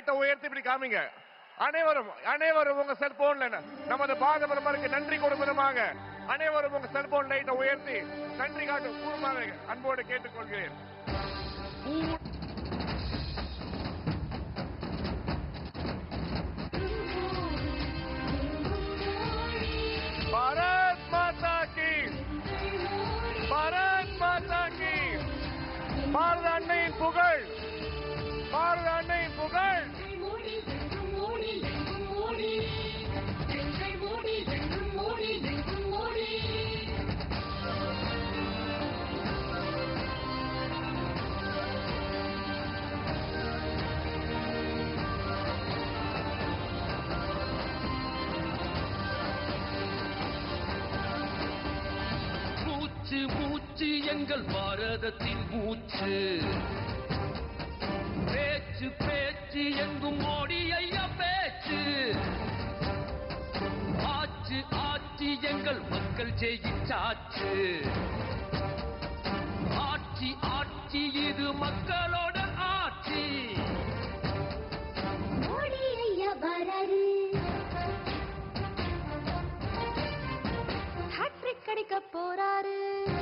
லைட்டை உயர்த்தி இப்படி காமிங்க. அனைவரும் அனைவரும் உங்க செல்போன்ல நமது பாத பிரதமருக்கு நன்றி கூறும் விதமாக அனைவரும் உங்க செல்போன் லைட்டை உயர்த்தி நன்றி காட்டும் கூறுமாறு அன்போடு கேட்டுக்கொள்கிறேன். பாரத் மாதா கி. பாரத் மாதா கி. பாரத அன்னையின் புகழ். பாரத அன்னையின் புகழ். மூச்சு மூச்சு எங்கள் பாரதத்தின் மூச்சு. பேச்சு பேச்சு எங்கும் மோடி ஐயா பேச்சு. ஆச்சு ஆட்சி எங்கள் மக்கள் செய்கிச்சாச்சு ஆட்சி ஆட்சி இது மக்களோ போறாரு.